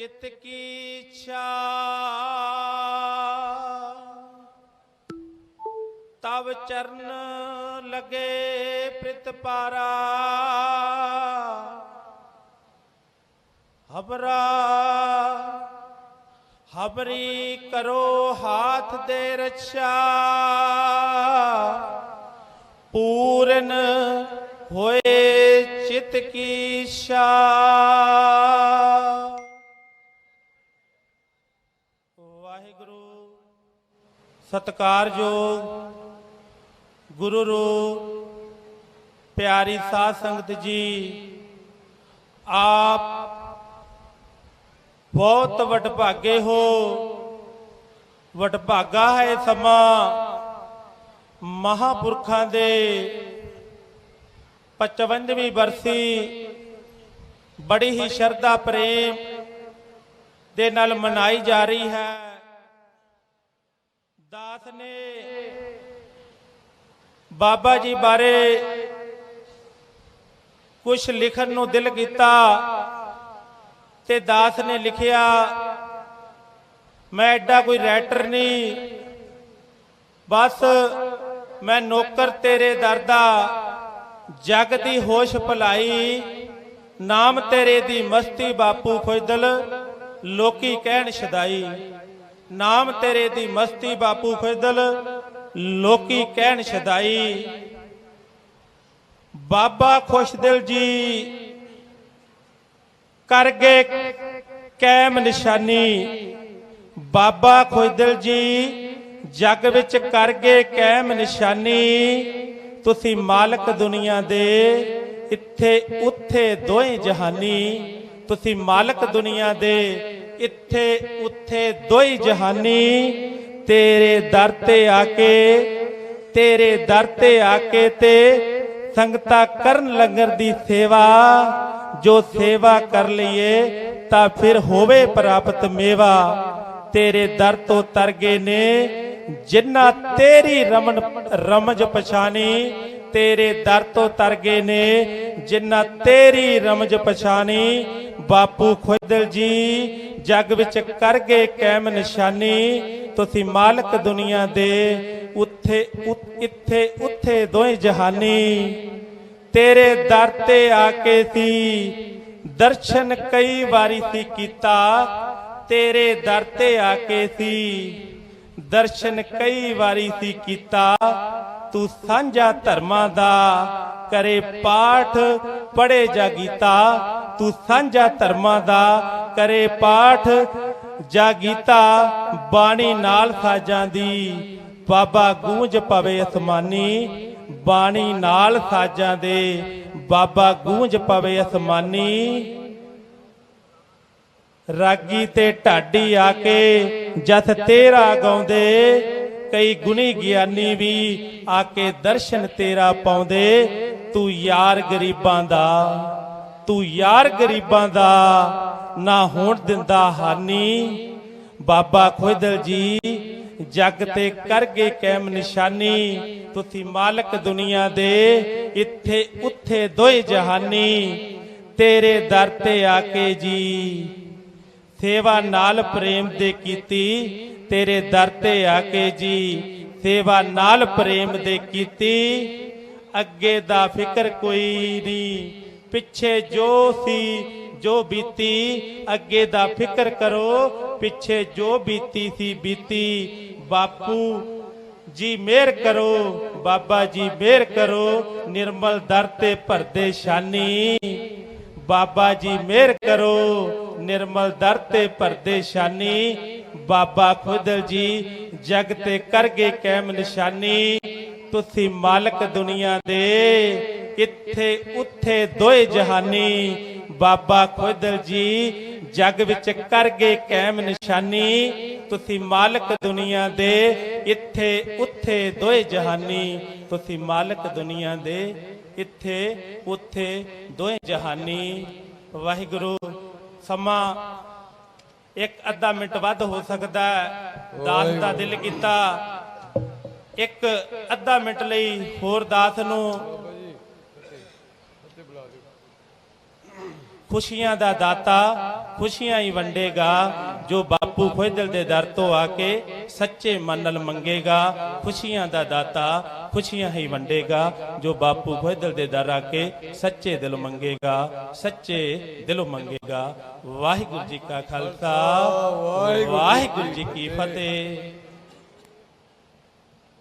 ਚਿਤ ਕੀ ਇੱਛਾ। ਤਬ ਚਰਨ ਲਗੇ ਪ੍ਰਿਤ ਪਾਰਾ। ਹਬਰਾ, ਹਬਰੀ ਕਰੋ ਹਾਥ ਦੇ ਰੱਛਾ। ਪੂਰਨ ਹੋਏ ਚਿਤ ਕੀ ਇੱਛਾ। ਸਤਕਾਰਯੋਗ ਗੁਰੂ ਰੂ ਪਿਆਰੀ ਸਾਧ ਸੰਗਤ ਜੀ, ਆਪ ਬਹੁਤ ਵਡਭਾਗੇ ਹੋ। ਵਡਭਾਗਾ ਹੈ ਸਮਾਂ ਮਹਾਪੁਰਖਾਂ ਦੇ 55ਵੀਂ ਬਰਸੀ। ਬੜੀ ਹੀ ਸ਼ਰਧਾ ਪ੍ਰੇਮ ਦੇ ਨਾਲ ਮਨਾਈ ਜਾ ਰਹੀ ਹੈ। ਦਾਸ ਨੇ। ਬਾਬਾ ਜੀ ਬਾਰੇ ਕੁਝ ਲਿਖਣ ਨੂੰ ਦਿਲ ਕੀਤਾ ਤੇ ਦਾਸ ਨੇ ਲਿਖਿਆ, ਮੈਂ ਐਡਾ ਕੋਈ ਰਾਈਟਰ ਨਹੀਂ, ਬਸ ਮੈਂ ਨੌਕਰ ਤੇਰੇ ਦਰ ਦਾ, ਜਗ ਦੀ ਹੋਸ਼ ਭਲਾਈ, ਨਾਮ ਤੇਰੇ ਦੀ ਮਸਤੀ ਬਾਪੂ ਖੁਜਦਲ ਲੋਕੀ ਕਹਿਣ ਸ਼ਦਾਈ। ਨਾਮ ਤੇਰੇ ਦੀ ਮਸਤੀ ਬਾਪੂ ਖੁਜਦਲ ਲੋਕੀ ਕਹਿਣ ਸ਼ਦਾਈ। ਬਾਬਾ ਖੁਸ਼ ਦਿਲ ਜੀ ਕਰ ਗਏ ਕੈਮ ਨਿਸ਼ਾਨੀ। ਬਾਬਾ ਖੁਸ਼ਦਿਲ ਜੀ, ਜਗ ਵਿੱਚ ਕਰ ਗਏ ਕੈਮ ਨਿਸ਼ਾਨੀ। ਤੁਸੀਂ ਮਾਲਕ ਦੁਨੀਆ ਦੇ, ਇੱਥੇ, ਉੱਥੇ ਦੋਹੇ ਜਹਾਨੀ। ਤੁਸੀਂ ਮਾਲਕ ਦੁਨੀਆ ਦੇ ਇੱਥੇ ਉੱਥੇ ਦੋਈ ਜਹਾਨੀ, ਤੇਰੇ ਦਰ ਤੇ ਆ ਕੇ ਤੇਰੇ ਦਰ ਤੇ ਆ ਕੇ ਤੇ ਸੰਗਤਾਂ ਕਰਨ ਲੰਗਰ ਦੀ ਸੇਵਾ, ਜੋ ਸੇਵਾ ਕਰ ਲਈਏ, ਤਾਂ ਫਿਰ ਹੋਵੇ ਪ੍ਰਾਪਤ ਮੇਵਾ। ਤੇਰੇ ਦਰ ਤੋਂ ਤਰ ਗਏ ਨੇ ਜਿਨ੍ਹਾਂ ਤੇਰੀ ਰਮਨ, ਰਮਜ ਪਛਾਣੀ ਤੇਰੇ ਦਰ ਤੋਂ ਤਰ ਗਏ ਨੇ ਜਿਨ੍ਹਾਂ ਤੇਰੀ ਰਮਜ ਪਛਾਣੀ ਬਾਪੂ ਖੁਦਲ ਜੀ, ਜਗ ਵਿੱਚ ਕਰ ਗਏ ਕੈਮ ਨਿਸ਼ਾਨੀ। ਤੁਸੀਂ ਮਾਲਕ ਦੁਨੀਆ ਦੇ, ਉੱਥੇ ਇੱਥੇ, ਉੱਥੇ ਦੋਵੇਂ ਜਹਾਨੀ। ਤੇਰੇ ਦਰ ਤੇ ਆ ਕੇ ਸੀ, ਦਰਸ਼ਨ ਕਈ ਵਾਰੀ ਸੀ ਕੀਤਾ। ਤੇਰੇ ਦਰ ਤੇ ਆ ਕੇ ਸੀ, ਦਰਸ਼ਨ ਕਈ ਵਾਰੀ ਸੀ ਕੀਤਾ। ਤੂੰ ਸਾਂਝਾ ਧਰਮਾਂ ਦਾ, ਕਰੇ ਪਾਠ ਪੜੇ ਜਾ ਗੀਤਾ। ਤੂੰ ਸਾਂਝਾ ਧਰਮਾਂ ਦਾ ਕਰੇ ਪਾਠ, ਜਾ ਗੀਤਾ ਬਾਣੀ ਨਾਲ ਸਾਜਾਂ ਦੀ। ਬਾਬਾ ਗੂੰਜ ਪਵੇ ਅਸਮਾਨੀ, ਬਾਣੀ ਨਾਲ ਸਾਜਾਂ ਦੇ। ਬਾਬਾ ਗੂੰਜ ਪਵੇ ਅਸਮਾਨੀ। ਰਾਗੀ ਤੇ ਢਾਡੀ ਆ ਕੇ ਜਥ ਤੇਰਾ ਗਾਉਂਦੇ। ਕਈ ਗੁਣੀ ਗਿਆਨੀ ਵੀ ਆ ਕੇ ਦਰਸ਼ਨ ਤੇਰਾ ਪਾਉਂਦੇ। ਤੂੰ ਯਾਰ ਗਰੀਬਾਂ ਦਾ। ਤੂੰ ਯਾਰ ਗਰੀਬਾਂ ਦਾ ਨਾ ਹੋਣ ਦਿੰਦਾ ਹਾਨੀ। ਬਾਬਾ ਖੁਦਲ ਜੀ, ਜਗ ਤੇ ਕਰ ਗਏ ਕੈਮ ਨਿਸ਼ਾਨੀ। ਤੁਸੀਂ ਮਾਲਕ ਦੁਨੀਆ ਦੇ, ਇੱਥੇ ਉੱਥੇ ਦੋਏ ਜਹਾਨੀ। ਤੇਰੇ ਦਰ ਤੇ ਆ ਕੇ ਜੀ, ਸੇਵਾ ਨਾਲ ਪ੍ਰੇਮ ਦੇ ਕੀਤੀ। ਤੇਰੇ ਦਰ ਤੇ ਆ ਕੇ ਜੀ, ਸੇਵਾ ਨਾਲ ਪ੍ਰੇਮ ਦੇ ਕੀਤੀ। ਅੱਗੇ ਦਾ ਫਿਕਰ ਕੋਈ ਨਹੀਂ। ਪਿੱਛੇ ਜੋ ਸੀ, ਜੋ ਬੀਤੀ, ਅੱਗੇ ਦਾ ਫਿਕਰ ਕਰੋ। ਪਿੱਛੇ ਜੋ ਬੀਤੀ ਸੀ, ਬੀਤੀ। ਬਾਪੂ ਜੀ ਮਿਹਰ ਕਰੋ, ਬਾਬਾ ਜੀ ਮਿਹਰ ਕਰੋ, ਨਿਰਮਲ ਦਰ ਤੇ ਭਰਦੇ ਸ਼ਾਨੀ। ਬਾਬਾ ਜੀ ਮਿਹਰ ਕਰੋ, ਨਿਰਮਲ ਦਰ ਤੇ ਭਰਦੇ ਸ਼ਾਨੀ। ਬਾਬਾ ਖੁਦਲ ਜੀ, ਜਗ ਤੇ ਕਰ ਗਏ ਕੈਮ ਨਿਸ਼ਾਨੀ। ਤੁਸੀਂ ਮਾਲਕ ਦੁਨੀਆ ਦੇ। ਇੱਥੇ ਉੱਥੇ ਦੋਏ ਜਹਾਨੀ, ਬਾਬਾ ਖੁਦਲ ਜੀ, ਜਗ ਵਿੱਚ ਕਰ ਗਏ ਕੈਮ ਨਿਸ਼ਾਨੀ। ਤੁਸੀਂ ਮਾਲਕ ਦੁਨੀਆ ਦੇ, ਇੱਥੇ ਉੱਥੇ ਦੋਏ ਜਹਾਨੀ। ਤੁਸੀਂ ਮਾਲਕ ਦੁਨੀਆ ਦੇ, ਇੱਥੇ ਉੱਥੇ ਦੋਏ ਜਹਾਨੀ। ਵਾਹਿਗੁਰੂ, ਸਮਾਂ ਇੱਕ ਅੱਧਾ ਮਿੰਟ ਵੱਧ ਹੋ ਸਕਦਾ ਦਾਸ ਦਾ ਦਿਲ ਕੀਤਾ। ਇੱਕ ਅੱਧਾ ਮਿੰਟ ਲਈ ਹੋਰ ਦਾਸ ਨੂੰ ਖੁਸ਼ੀਆਂ ਦਾ ਦਾਤਾ ਖੁਸ਼ੀਆਂ ਹੀ ਵੰਡੇਗਾ ਜੋ ਬਾਪੂ ਖੁਦਲ ਦੇ ਦਰ ਤੋਂ ਆ ਕੇ ਸੱਚੇ ਮਨ ਨਾਲ ਮੰਗੇਗਾ ਖੁਸ਼ੀਆਂ ਦਾ ਦਾਤਾ ਖੁਸ਼ੀਆਂ ਹੀ ਵੰਡੇਗਾ ਜੋ ਬਾਪੂ ਖੁਦਲ ਦੇ ਦਰ ਆ ਕੇ ਸੱਚੇ ਦਿਲ ਮੰਗੇਗਾ ਸੱਚੇ ਦਿਲੋਂ ਮੰਗੇਗਾ। ਵਾਹਿਗੁਰੂ ਜੀ ਕਾ ਖਾਲਸਾ ਵਾਹਿਗੁਰੂ ਜੀ ਕੀ ਫਤਿਹ।